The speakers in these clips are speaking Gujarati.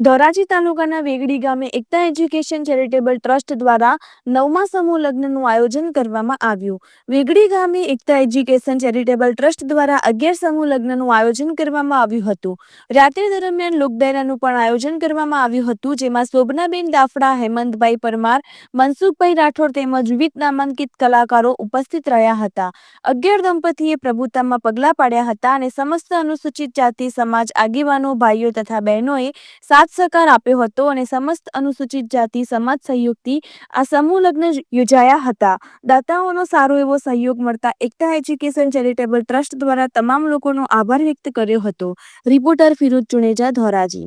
ધોરાજી તાલુકાના વેગડી ગામે એકતા એજ્યુકેશન ચેરિટેબલ ટ્રસ્ટ દ્વારા નવમા સમૂહ લગ્નનું આયોજન કરવામાં આવ્યું. વેગડી ગામે એકતા એજ્યુકેશન ચેરિટેબલ ટ્રસ્ટ દ્વારા અગિયાર સમૂહ લગ્નનું આયોજન કરવામાં આવ્યું હતું. રાત્રિ દરમિયાન લોકડાયરાનું પણ આયોજન કરવામાં આવ્યું હતું, જેમાં શોભનાબેન દાફડા હેમંતભાઈ પરમાર, મનસુખભાઈ રાઠોડ તેમજ વિવિધ નામાંકિત કલાકારો ઉપસ્થિત રહ્યા હતા. અગિયાર દંપતીએ પ્રભુતામાં પગલાં પાડ્યા હતા અને સમસ્ત અનુસૂચિત જાતિ, સમાજ, આગેવાનો, ભાઈઓ તથા બહેનોએ સાથ સહકાર આપ્યો હતો અને સમસ્ત અનુસૂચિત જાતિ, સમાજ સહયોગથી આ સમૂહ લગ્ન યોજાયા હતા. દાતાઓનો સારો એવો સહયોગ મળતા એકતા એજ્યુકેશન ચેરિટેબલ ટ્રસ્ટ દ્વારા તમામ લોકોનો આભાર વ્યક્ત કર્યો હતો. રિપોર્ટર ફિરોજ ચુનેજા, ધોરાજી.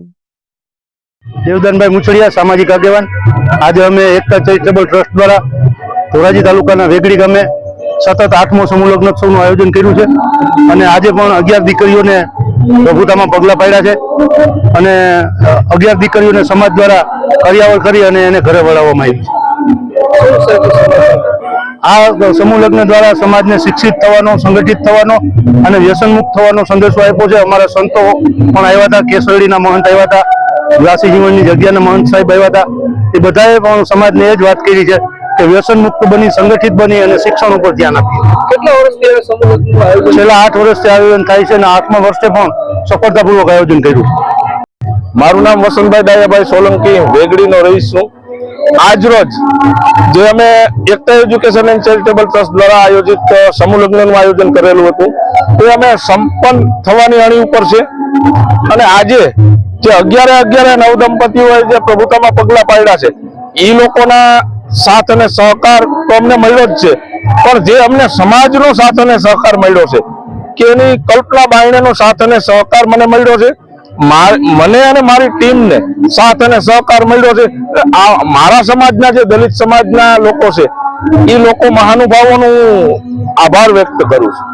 દેવદાનભાઈ મુછડિયા, સામાજિક આગેવાન. આજે અમે એકતા ચેરિટેબલ ટ્રસ્ટ દ્વારા ધોરાજી તાલુકાના વેગડી ગામે સતત આઠમો સમૂહ લગ્નોત્સવનું આયોજન કર્યું છે. અને આજે પણ અગિયાર દીકરીઓને પ્રભુતામાં પગલાં પાડ્યા છે અને અગિયાર દીકરીઓને સમાજ દ્વારા કર્યાવર કરી અને એને ઘરે વળાવવામાં આવી આ સમૂહ લગ્ન દ્વારા સમાજને શિક્ષિત થવાનો, સંગઠિત થવાનો અને વ્યસનમુક્ત થવાનો સંદેશો આપ્યો છે. અમારા સંતો પણ આવ્યા હતા, કેસરડીના મહંત આવ્યા હતા, વ્યાસી જીવનની જગ્યાના મહંત સાહેબ આવ્યા હતા. એ બધાએ પણ સમાજને એ જ વાત કરી છે કે વ્યસન મુક્ત બની સંગઠિત બની અને શિક્ષણ ઉપર ધ્યાન આપીએ. કેટલા વર્ષથી છેલ્લા આઠ વર્ષથી આયોજન થાય છે અને આઠમા વર્ષે પણ સફળતાપૂર્વક આયોજન કર્યું. મારું નામ વસંતભાઈ દાયાભાઈ સોલંકી વેગડીનો રહીશ છું આજ રોજ જે અમે Ekta education and charitable trust દ્વારા આયોજિત અ, સમૂહ લગ્નનું આયોજન કરેલું હતું તે અમે સંપન્ન થવાની અણી ઉપર છે. અને આજે જે અગિયારે અગિયારે નવ દંપતીઓએ જે પ્રભુતામાં પગલા પાડ્યા છે એ લોકોના સાથ અને સહકાર તો અમને મળ્યો જ છે. પણ જે અમને સમાજનો સાથ અને સહકાર મળ્યો છે, કે એની કલ્પના બાયણેનો સાથ અને સહકાર મને મળ્યો છે મને અને મારી ટીમને સાથ અને સહકાર મળ્યો છે. આ મારા સમાજના જે દલિત સમાજના લોકો છે, એ લોકો મહાનુભાવોનો આભાર વ્યક્ત કરું છું.